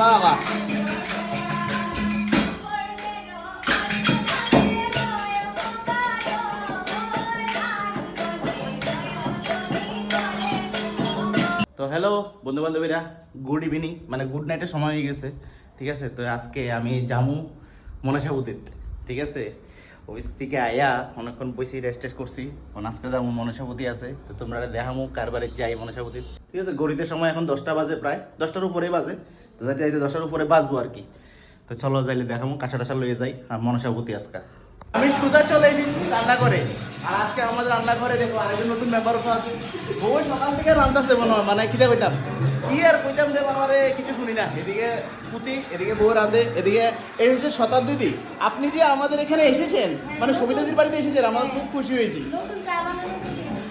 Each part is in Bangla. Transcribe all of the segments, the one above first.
বাবা। তো হ্যালো বন্ধু বান্ধবীরা গুড ইভিনিং মানে গুড নাইটের সময় হয়ে গেছে, ঠিক আছে? তো আজকে আমি জামু মনসাবুদিত ঠিক আছে? অফিস থেকে আয়া অনেকক্ষণ বসে রেস্ট টেস্ট করছি। আজকে যাব মনসাবতী আছে, তো তোমরা দেখামু কারবারে যাই মনসাবতী ঠিক আছে গড়িতে সময় এখন দশটা বাজে প্রায়, দশটার উপরে বাজে। তো যাইতে যাইতে দশটার উপরে বাঁচবো আর কি। তো চলো যাইলে দেখামু কাঁচা টাচা লয়ে যাই আর মনসাবতী আজকে। আমি সুদা চলে এসেছি রান্না করে আর আজকে আমাদের রান্নাঘরে দেখো আরেকজন নতুন মেম্বার আছে। বউ সকাল থেকে রান্নাছে মনে হয় মানে খিদে কইতাম কি আর কইতাম যে আমারে কিছু শুনি না। এদিকে পুতি এদিকে বউ রাঁধে এদিকে এই হচ্ছে শতাব্দী আপনি যে আমাদের এখানে এসেছেন মানে সবিতাদির বাড়িতে এসেছেন আমার খুব খুশি হয়েছি।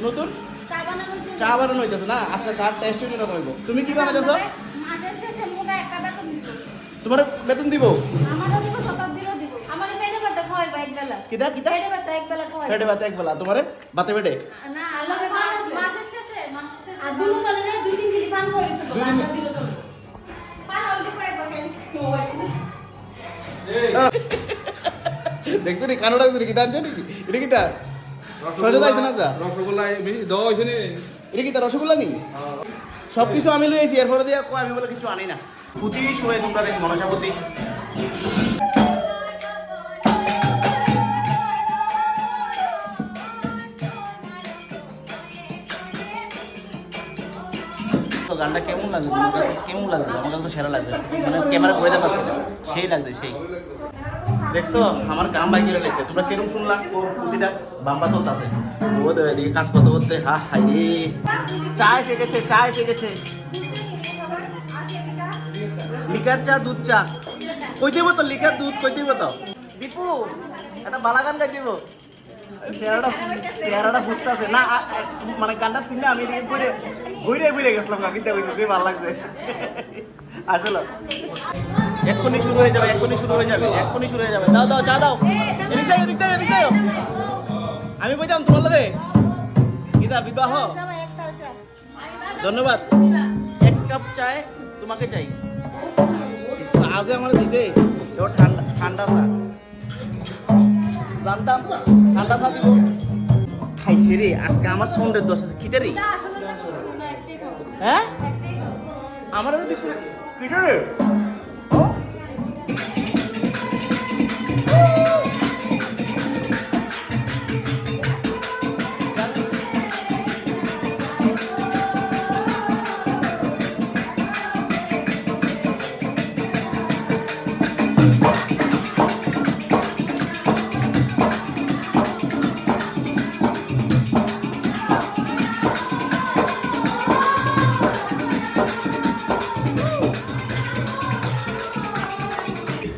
নতুন চা বানানো চা চা হইতেছে না আজকে চার টেস্ট হইল না কইব তুমি কি বানাইতেছ? তোমার বেতন দিব? কিতা কিতা? পেটে ভাত এক বেলা খাওয়াইবো পেটে বাতে এক বেলা তোমারে বাতে পেটে? না আলোকে মাসের শেষে মাসের শেষে আর দুলো জনের দুই তিন কেজি পান করে তো দুই দিলো জনের পান অলরেডি কয়েকবার খেয়েছি মোবাইল দেখছ নি কানোটা দেখছ কিতা আনছো নাকি? এটা কিতা? আইছে না যা? রসগোল্লা বেশি নি। এটা কি তার রসগোল্লা নি? সব কিছু আমি লইছি এরপরে দিয়ে কয় আমি বলে কিছু আনি না। পুঁতি শুয়ে তোমরা দেখি মনসাপতি গানটা কেমন লাগল কেমন লাগল? আমার কাছে তো সেরা লাগছে। মানে ক্যামেরা বইতে পারছি না। সেই লাগছে, সেই। দেখছ, আমার গান বাইকে লেগেছে। তোমরা কেরম শুনলা? ওর পুঁতিটা বাম্বা চলতেছে। ও এদিকে কাজ করতে করতে, হা হাই রে। চা এসে গেছে চা এসে গেছে। লিকার চা দুধ চা। কই দিব তো? লিকার দুধ কই দিব তো? দীপু একটা বালা গান গাই দিব। চেহারাটা চেহারাটা ফুটতেছে। না আ- আ- মানে গানটা শুনে আমি এদিকে ঘুরে ঘুরে ঘুরে গেছিলাম কাকিতে বুঝতে ভালো লাগছে আসলে। এক্ষুনি শুরু হয়ে যাবে এক্ষুনি শুরু হয়ে যাবে এক্ষুনি শুরু হয়ে যাবে। দাও দাও চা দাও। এদিক দাও এদিক দাও এদিক দাও। আমি বলতাম তোমার লগে? গীতা বিবাহ? ধন্যবাদ। এক কাপ চায় তোমাকে চাই। যে আমার দিছে। এবার ঠান্ডা ঠান্ডা চা। জানতাম ঠান্ডা চা দিব। খাইছে রে আজকে আমার সন্ধ্যের দশ আছে। খিটে রে? হ্যাঁ? আমার তো বিস্কুট খিটে রে?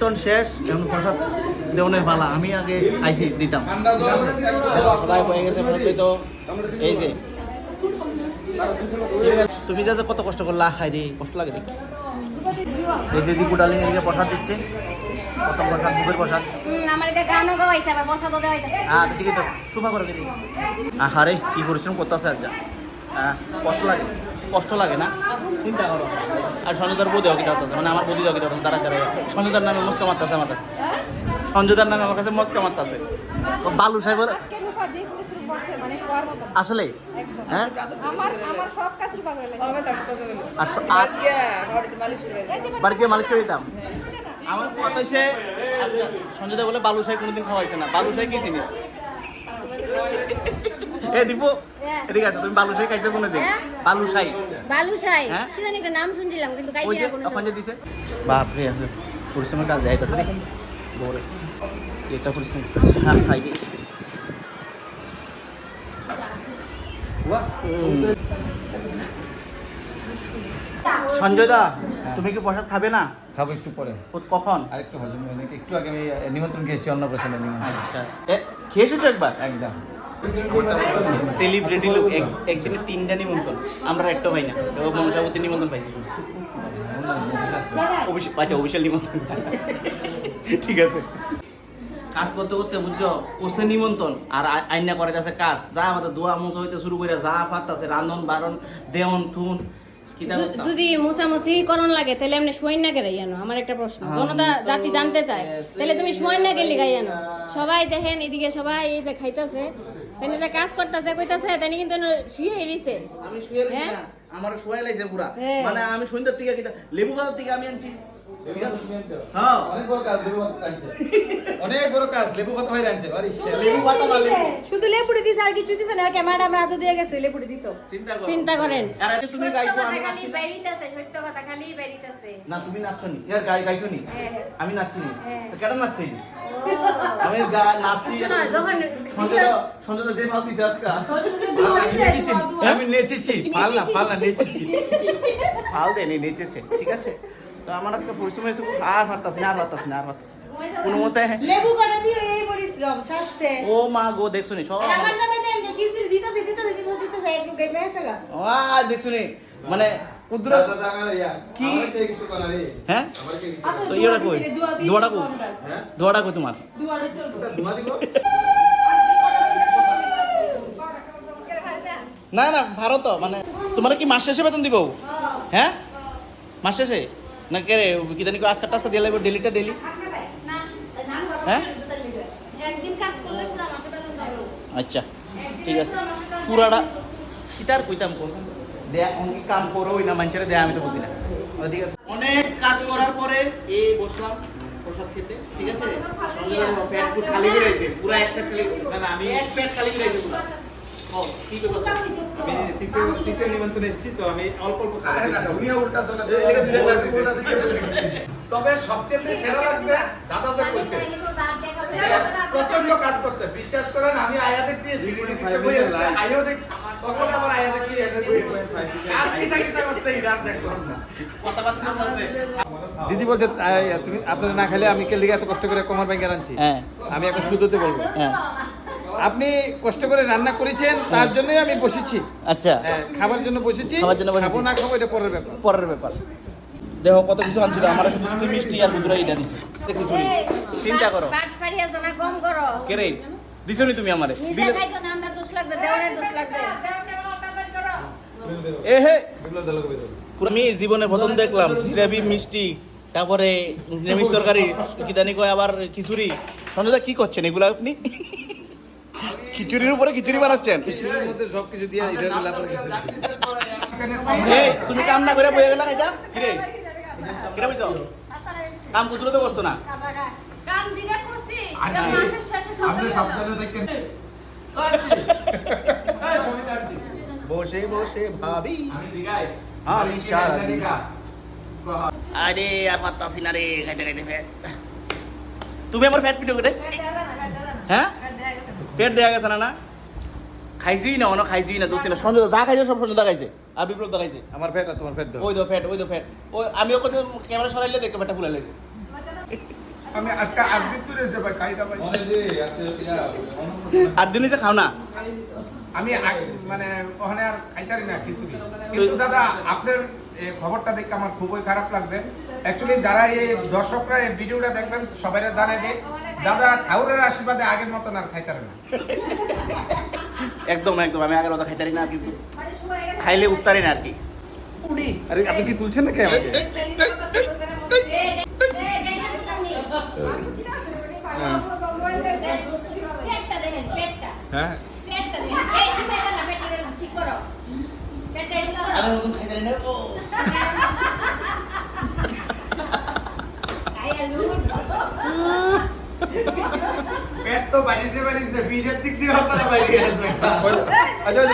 কীর্তন শেষ এখন প্রসাদ দেওয়ানের পালা। আমি আগে আইসি দিতাম। ঠান্ডা গেছে তো এই যে। ঠিক তুমি যা যা কত কষ্ট করলা খাই রে কষ্ট লাগে দেখি। এই যে দীপু ডালিং এদিকে প্রসাদ দিচ্ছে। প্রথম প্রসাদ বুকের প্রসাদ। আমার এটা গানও গাওয়াইছে আবার বসাতো দেওয়াইছে হ্যাঁ দেখি তো সুফা করে দিবি। আহারে কি পরিশ্রম করতেছে আর যা। হ্যাঁ কষ্ট লাগে। কষ্ট লাগে না চিন্তা করো। আর সঞ্জয়দার বৌদি অকিটা হতেছে মানে আমার বৌদি অকিটা হতেছে তারা তারা। সঞ্জয়দার নামে মস্কা মারতেছে আমার কাছে। সঞ্জয়দার নামে আমার কাছে মস্কা মারতেছে। ও বালু সাহেব মানে। আসলে? হ্যাঁ? বাড়িতে মালিশ করে দিতাম। আমার কথা হচ্ছে সঞ্জয় বলে বালু সাহেব কোনোদিন খাওয়াইছে না। বালু সাহেব কি জিনিস? এ এদিকে আসো তুমি খাইছো কোনোদিন? হ্যাঁ? বালুশাই হ্যাঁ? কি জানি একটা নাম শুনছিলাম কিন্তু না ওখানে দিছে? বাপরে আছে পরিশ্রমের কাজ যাইতেছে বড় এটা পরিশ্রম করতেছে। হ্যাঁ খাই দি। সঞ্জয় দা তুমি কি প্রসাদ খাবে না? খাব একটু পরে। কখন? আর একটু হজম হয় নাকি একটু আগে আমি নিমন্ত্রণ খেয়েছি অন্নপ্রাশনের নিমন্ত্রণ। আচ্ছা। এ, খেয়েছো তো একবার? একদম। সেলিব্রিটি লোক একদিনে তিনটা নিমন্ত্রণ। আমরা একটা পাই না। ও মমতাবতী নিমন্ত্রণ পাইছি। আচ্ছা অফিসিয়াল নিমন্ত্রণ। ঠিক আছে। কাজ করতে করতে বুঝছ কোসে নিমন্ত্রণ আর আইনা করে যাচ্ছে কাজ। যা আমাদের দোয়া মঞ্চ হইতে শুরু করে যা ফাটতাছে রান্ধন বারণ দেওন থুন? যদি মুসামুসি করণ লাগে তাহলে এমনি সোয়াইন না গেলে জানো আমার একটা প্রশ্ন। হ্যাঁ, জনতা জাতি জানতে চায় তাহলে তুমি সোয়াইন না গেলে গাই জানো সবাই দেখেন এদিকে সবাই এই যে খাইতাছে। তাই যে কাজ করতেছে কইতাছে তেনে কিন্তু শুয়ে এরিছে আমি শুয়ে রইছি হ্যাঁ? না আমার শুয়ে লাইছে পুরা হ্যাঁ। মানে আমি সুন্দর থেকে লেবু বাজার থেকে আমি আনছি হ্যাঁ। অনেক বড় কাজ লেবু পাতা আনছে। অনেক বড় কাজ লেবু পাতা বাইরে আনছে। আরে লেবু পাতা না শুধু লেপুড়ি দিছে আর কিছু দিছে না ক্যামেরাটা আমরা হাতে দিয়ে গেছে লেপুড়ি দিত। চিন্তা করো। চিন্তা করেন। আর এই তুমি গাইছো আমি খালি নাচছি সত্য কথা খালি বেরিতেছে না তুমি নাচছো নি ইয়ার গাই গাইছো নি হ্যাঁ, হ্যাঁ। আমি নাচছি নি। তো কেন নাচছি আমি গা নাচছি না, যখন- সঞ্জয় সঞ্জয় যে ভাব দিছে আজকে। আমি নেচেছি। পাল না পাল না নেচেছি। ফাল দেয়নি নেচেছে। ঠিক আছে? তো আমার আজকে পরিশ্রম হয়েছে আর পারতাছি না আর পারতাছি না আর পারতাছি না। কোনো মতে লেবু কাটা দিয়ে এই পরিশ্রম শাসছে ও মা গো দেখছ নি সব? আমার জামাই দেন যে কিছু দিতেছে দিতেছে দিতেছে দিতেছে একটু গেমে আছে গা। আ দেখছ নি? মানে উদ্র কি? হ্যাঁ? আমার কিছু তো ইয়েটা কই? দোয়াটা কই? দোয়াটা। হ্যাঁ? দোয়াটা কই তোমার? ওটা দিব? না না ভারত মানে তোমার কি মাস শেষে বেতন দিব? হ্যাঁ? মাস শেষে? না কে রে কি জানি আজকাল টাজকা দিয়ে লাগবে ডেলিটা ডেলি হ্যাঁ? একদিন কাজ করলে পুরো মাসে বেতন পাবো আচ্ছা ঠিক আছে। পুরাটা কিতার কইতাম কোসম দেয়া অনেক কাম করো ওই না মানুষের দেয়া আমি তো বুঝি না। আচ্ছা, ঠিক আছে। অনেক কাজ করার পরে এই বসলাম প্রসাদ খেতে ঠিক আছে? সঙ্গে পেট ফুড খালি করে পুরো এক সেট খালি না না আমি এক পেট খালি করে পুরো। তবে সবচেয়ে সেরা লাগছে দাদা যে প্রচণ্ড কাজ করছে। বিশ্বাস করেন আমি আয়া দেখছি শিলিগুড়ি দিতে বই আইও দেখছি। তখন আবার আয়া দেখছি এদের বই। আছে কাজ কিটা কিটা করছে এটা দেখলাম না। কথাবার্তা শুনতেছে দিদি বলছে তুমি আপনারা না খেলে আমি কে লিগে এত কষ্ট করে কমার ব্যাংকে আনছি। হ্যাঁ। আমি এখন শুধুতে বলব। হ্যাঁ। আপনি কষ্ট করে রান্না করেছেন তার জন্যই আমি বসেছি। আচ্ছা। হ্যাঁ, খাবার জন্য বসেছি। খাবার জন্য খাব না খাব এটা পরের ব্যাপার। পরের ব্যাপার। দেখো কত কিছু আনছিল আমার শুধু কিছু মিষ্টি আর দুধরা এটা দিছে। কিছু। চিন্তা করো। পাট ফাড়িয়া জানা কম করো। কে রে? দিছো নি তুমি আমারে? নিজে দিলে খাইছো না আমরা দোষ লাগছে দেওয়ারের দোষ লাগছে। এ হে দা আমি জীবনের প্রথম দেখলাম জিলাপি মিষ্টি তারপরে নিরামিষ তরকারি কি জানি কয় আবার খিচুড়ি। সঞ্জয়দা কি করছেন? এগুলো আপনি? খিচুড়ির উপরে খিচুড়ি বানাচ্ছেন? খিচুড়ির মধ্যে সবকিছু দিয়ে এটা দিলে কিছু নেই। তুমি কাম না করে বয়ে গেলা এটা কিরে? কিরে বুঝছ কাম কুতুরে তো করছ না কাম দিনে করছি এটা মাসের শেষে সব আপনি সাবধানে দেখেন বসে বসে ভাবি। আমি সারাদিন- আরে আর পারতাছি না রে খাইতে খাইতে ফ্যাট। তুমি আমার ফ্যাট পিটো করে হ্যাঁ? পেট দেয়া গেছে না না? খাইছি না অন্য খাইছি না দোষী না সঞ্জয় দা যা খাইছে সব সঞ্জয় দা খাইছে আর বিপ্লব দা খাইছে আমার ফ্যাট আর তোমার ফ্যাট ওই দো ফ্যাট ওই দো ফ্যাট ওই আমি ওকে ক্যামেরা সরাইলে দেখতে ফ্যাটটা ফুলে লাগে আমি আজকে একদিন তো রয়েছে ভাই খাইটা ভাই। মনে রে আজকে ইয়া অন্নপ্রাশন যে খাও না? আমি মানে ওখানে আর খাইতারি না খিচুড়ি। কিন্তু দাদা আপনার খবরটা দেখে আমার খুবই খারাপ লাগছে। অ্যাকচুয়ালি যারা এই দর্শকরা এই ভিডিওটা দেখবেন সবাই জানে যে দাদা ঠাকুরের আশীর্বাদে আগের মতন আর খাইতারে না একদম একদম আমি আগের কথা খাইতারি না আর কি খাইলে উত্তারি না আর কি আরে আপনি কি তুলছেন নাকি আমাকে পেটটা হ্যাঁ ঠিক করো পেটটা মতন খাইতারি না ও খাইয়া লুট পেট তো বাড়িছে বাড়িছে ভিড়ের দিক দিয়ে আপনারা বাইরে আছে আচ্ছা